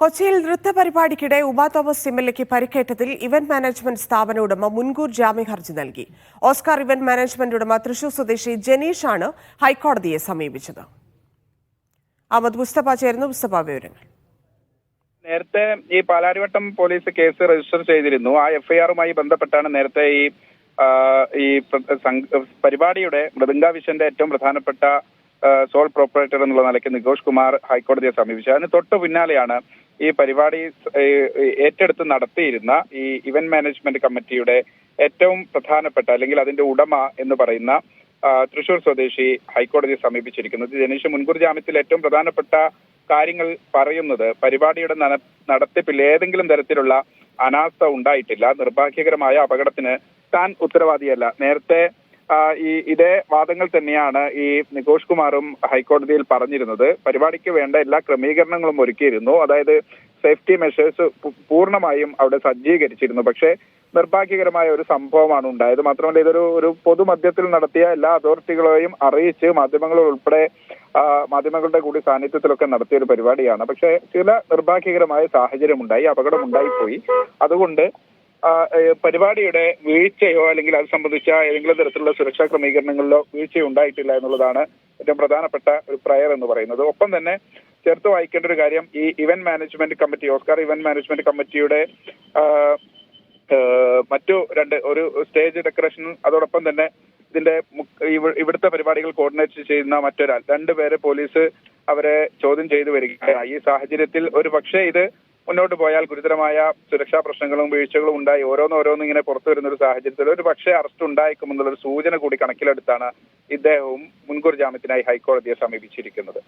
കൊച്ചിയിൽ നൃത്ത പരിപാടിക്കിടെ ഉമാ തോമസ് എം എൽ എക്ക് പരിക്കേറ്റതിൽ ഇവന്റ് മാനേജ്മെന്റ് സ്ഥാപന ഉടമ മുൻകൂർ ജാമ്യ ഹർജി നൽകി. ഓസ്കാർ ഇവന്റ് മാനേജ്മെന്റ് ഉടമ തൃശൂർ സ്വദേശി ജനീഷ് ആണ് ഹൈക്കോടതിയെ സമീപിച്ചത്. അഹമ്മദ് മുസ്തഫ ചേർന്നു മുസ്തഫ വിവരങ്ങൾ. നേരത്തെ ഈ പാലാരിവട്ടം പോലീസ് കേസ് രജിസ്റ്റർ ചെയ്തിരുന്നു. ആ എഫ്ഐആറുമായി ബന്ധപ്പെട്ടാണ് നേരത്തെ ഈ ഈ പരിപാടിയുടെ മൃദംഗാവിഷന്റെ ഏറ്റവും പ്രധാനപ്പെട്ട സോൾ പ്രോപ്പറേറ്റർ എന്നുള്ള നിലയ്ക്ക് നികോഷ് കുമാർ ഹൈക്കോടതിയെ സമീപിച്ചത്. അതിന് തൊട്ടു പിന്നാലെയാണ് ഈ പരിപാടി ഏറ്റെടുത്ത് നടത്തിയിരുന്ന ഈ ഇവന്റ് മാനേജ്മെന്റ് കമ്മിറ്റിയുടെ ഏറ്റവും പ്രധാനപ്പെട്ട അല്ലെങ്കിൽ അതിന്റെ ഉടമ എന്ന് പറയുന്ന തൃശൂർ സ്വദേശി ഹൈക്കോടതിയെ സമീപിച്ചിരിക്കുന്നത്. ജനീഷ് മുൻകൂർ ജാമ്യത്തിൽ ഏറ്റവും പ്രധാനപ്പെട്ട കാര്യങ്ങൾ പറയുന്നത് പരിപാടിയുടെ നടത്തിപ്പിൽ ഏതെങ്കിലും തരത്തിലുള്ള അനാസ്ഥ ഉണ്ടായിട്ടില്ല. നിർഭാഗ്യകരമായ അപകടത്തിന് താൻ ഉത്തരവാദിയല്ല. നേരത്തെ ഈ ഇതേ വാദങ്ങൾ തന്നെയാണ് ഈ നികോഷ് കുമാറും ഹൈക്കോടതിയിൽ പറഞ്ഞിരുന്നത്. പരിപാടിക്ക് വേണ്ട എല്ലാ ക്രമീകരണങ്ങളും ഒരുക്കിയിരുന്നു. അതായത് സേഫ്റ്റി മെഷേഴ്സ് പൂർണമായും അവിടെ സജ്ജീകരിച്ചിരുന്നു. പക്ഷേ നിർഭാഗ്യകരമായ ഒരു സംഭവമാണ് ഉണ്ടായത്. മാത്രമല്ല ഇതൊരു ഒരു പൊതുമധ്യത്തിൽ നടത്തിയ എല്ലാ അതോറിറ്റികളെയും അറിയിച്ച് മാധ്യമങ്ങൾ ഉൾപ്പെടെ മാധ്യമങ്ങളുടെ കൂടി സാന്നിധ്യത്തിലൊക്കെ നടത്തിയ ഒരു പരിപാടിയാണ്. പക്ഷേ ചില നിർഭാഗ്യകരമായ സാഹചര്യം ഉണ്ടായി അപകടം ഉണ്ടായിപ്പോയി അതുകൊണ്ട് പരിപാടിയുടെ വീഴ്ചയോ അല്ലെങ്കിൽ അത് സംബന്ധിച്ച ഏതെങ്കിലും തരത്തിലുള്ള സുരക്ഷാ ക്രമീകരണങ്ങളിലോ വീഴ്ച ഉണ്ടായിട്ടില്ല എന്നുള്ളതാണ് ഏറ്റവും പ്രധാനപ്പെട്ട ഒരു പ്രയർ എന്ന് പറയുന്നത്. ഒപ്പം തന്നെ ചേർത്ത് വായിക്കേണ്ട ഒരു കാര്യം ഈ event management committee Oscar event management കമ്മിറ്റിയുടെ മറ്റു രണ്ട് ഒരു സ്റ്റേജ് ഡെക്കറേഷൻ അതോടൊപ്പം തന്നെ ഇതിന്റെ ഇവിടുത്തെ പരിപാടികൾ കോർഡിനേറ്റ് ചെയ്യുന്ന മറ്റൊരാൾ. രണ്ടുപേരെ പോലീസ് അവരെ ചോദ്യം ചെയ്തു വരികയാണ്. ഈ സാഹചര്യത്തിൽ ഒരു പക്ഷേ ഇത് മുന്നോട്ട് പോയാൽ ഗുരുതരമായ സുരക്ഷാ പ്രശ്നങ്ങളും വീഴ്ചകളും ഉണ്ടായി ഓരോന്നോരോന്ന് ഇങ്ങനെ പുറത്തു വരുന്ന ഒരു സാഹചര്യത്തിൽ ഒരു പക്ഷേ അറസ്റ്റ് ഉണ്ടായേക്കുമെന്നുള്ള ഒരു സൂചന കൂടി കണക്കിലെടുത്താണ് ഇദ്ദേഹവും മുൻകൂർ ജാമ്യത്തിനായി ഹൈക്കോടതിയെ സമീപിച്ചിരിക്കുന്നത്.